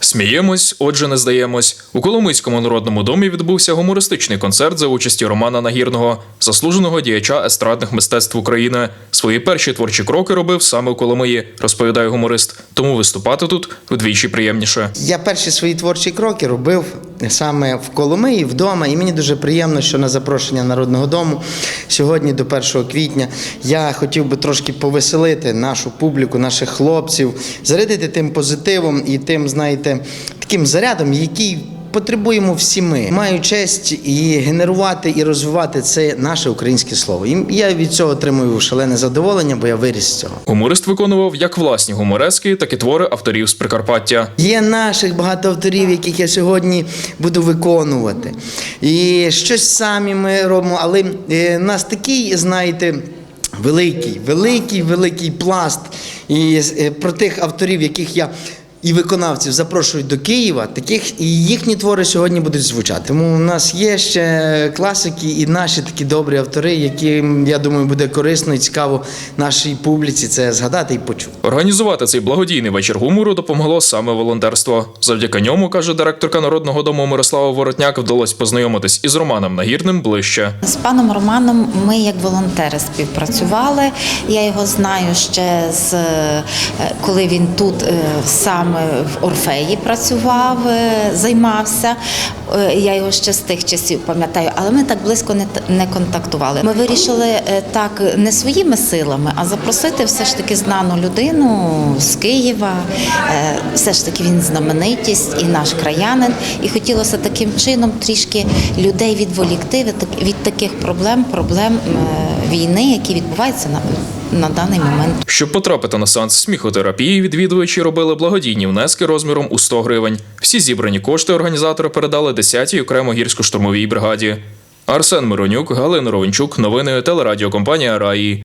Сміємось, отже, не здаємось. У Коломийському народному домі відбувся гумористичний концерт за участі Романа Нагірного, заслуженого діяча естрадних мистецтв України. Свої перші творчі кроки робив саме у Коломиї, розповідає гуморист. Тому виступати тут вдвічі приємніше. Я перші свої творчі кроки робив саме в Коломиї, вдома, і мені дуже приємно, що на запрошення Народного дому сьогодні, до 1 квітня, я хотів би трошки повеселити нашу публіку, наших хлопців, зарядити тим позитивом і тим, знаєте, таким зарядом, який. Потребуємо всі ми. Маю честь і генерувати, і розвивати це наше українське слово. І я від цього отримую шалене задоволення, бо я виріс з цього. Гуморист виконував як власні гуморески, так і твори авторів з Прикарпаття. Є наших багато авторів, яких я сьогодні буду виконувати. І щось самі ми робимо, але е, нас такий, знаєте. Великий, великий, великий пласт. І е, про тих авторів, яких я і виконавців запрошую до Києва, таких і їхні твори сьогодні будуть звучати. Тому у нас є ще класики і наші такі добрі автори, які я думаю буде корисно і цікаво нашій публіці це згадати і почути. Організувати цей благодійний вечір гумору допомогло саме волонтерство. Завдяки ньому, каже директорка народного дому Мирослава Воротняк, вдалося познайомитись із Романом Нагірним ближче. З паном Романом ми як волонтери співпрацювали. Я його знаю ще з е, коли він тут е, саме в Орфеї працював, е, займався. Е, Я його ще з тих часів пам'ятаю, але ми так близько не, не контактували. Ми вирішили е, так не своїми силами, а запросити все ж таки знану людину з Києва. Все ж таки він знаменитість і наш краянин. І хотілося таким чином трішки людей відволікти від, так- від таких проблем, проблем війни, які відбуваються на, на даний момент. Щоб потрапити на сеанс сміхотерапії, відвідувачі робили благодійні внески розміром у 100 гривень. Всі зібрані кошти організатори передали 10-й окремо гірсько-штурмовій бригаді. Арсен Миронюк, Галина Ровенчук, новини телерадіокомпанія Раї.